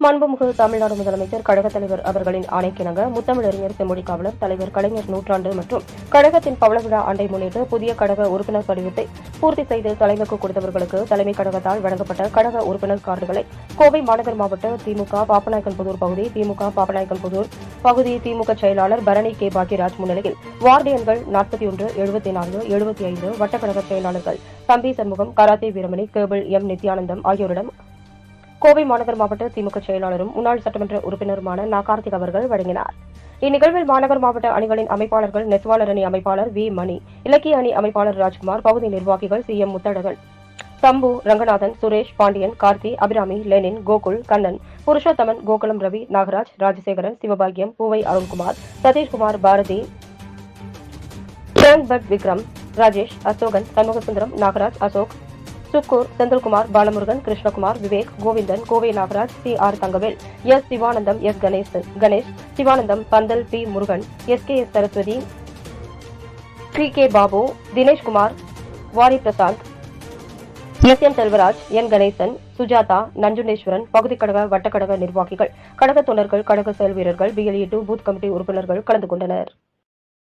மாண்புமிகு தமிழ்நாடு முதலமைச்சர் கழகத் தலைவர் அவர்களின் ஆணைக்கிணங்க முத்தமிழறிஞர் செம்மொழி காவலர் தலைவர் கலைஞர் நூற்றாண்டு மற்றும் கழகத்தின் பவள விழா ஆண்டை முன்னிட்டு புதிய கழக உறுப்பினர் படிவத்தை பூர்த்தி செய்து தலைமைக்கு கொடுத்தவர்களுக்கு தலைமை கழகத்தால் வழங்கப்பட்ட கழக உறுப்பினர் கார்டுகளை கோவை மாநகர் மாவட்ட திமுக பாப்பநாயக்கன்புதூர் பகுதி திமுக பாப்பநாயக்கன்புதூர் பகுதி திமுக செயலாளர் பரணி கே. பாக்கியராஜ் முன்னிலையில் வார்டு எண்கள் நாற்பத்தி ஒன்று எழுபத்தி நான்கு எழுபத்தி ஐந்து வட்டக்கழக செயலாளர்கள் தம்பி Shanmugam karate Veeramani cable M. Nithyanandam ஆகியோரிடம் கோவை மாநகர் மாவட்ட திமுக செயலாளரும் முன்னாள் சட்டமன்ற உறுப்பினருமான நா. கார்த்திக் அவர்கள் வழங்கினார். இந்நிகழ்வில் மாநகர் மாவட்ட அணிகளின் அமைப்பாளர்கள் நெசவாளர் அணி அமைப்பாளர் வி. மணி இலக்கிய அணி அமைப்பாளர் ராஜ்குமார் பகுதி நிர்வாகிகள் C. M. Muthazhagan Sambu Ranganathan Suresh Pandian Karthi Abirami Lenin Gokul Kannan Purushothaman Gokulam Ravi Nagaraj Rajasekaran Sivabakiyam Poovai Arunkumar Satheeshkumar Bharathi Bhat Vikram Rajesh Asokan Shanmugasundaram Nagaraj Ashok Sukkur Senthilkumar Balamurugan Krishnakumar Vivek Govindan Kovai Nagaraj C R Thangavel S Sivanandam S Ganesan Ganesh Sivanandam Pandal P Murugan S K S Saraswathi P K Babu Dineshkumar Vari Prasanth S M Selvaraj N Ganesan Sujatha Nanjundeswaran பகுதி கழக வட்டக்கழக நிர்வாகிகள் கழக தொண்டர்கள் கழக செயல் வீரர்கள் BLE two booth committee உறுப்பினர்கள் கலந்து கொண்டனர்.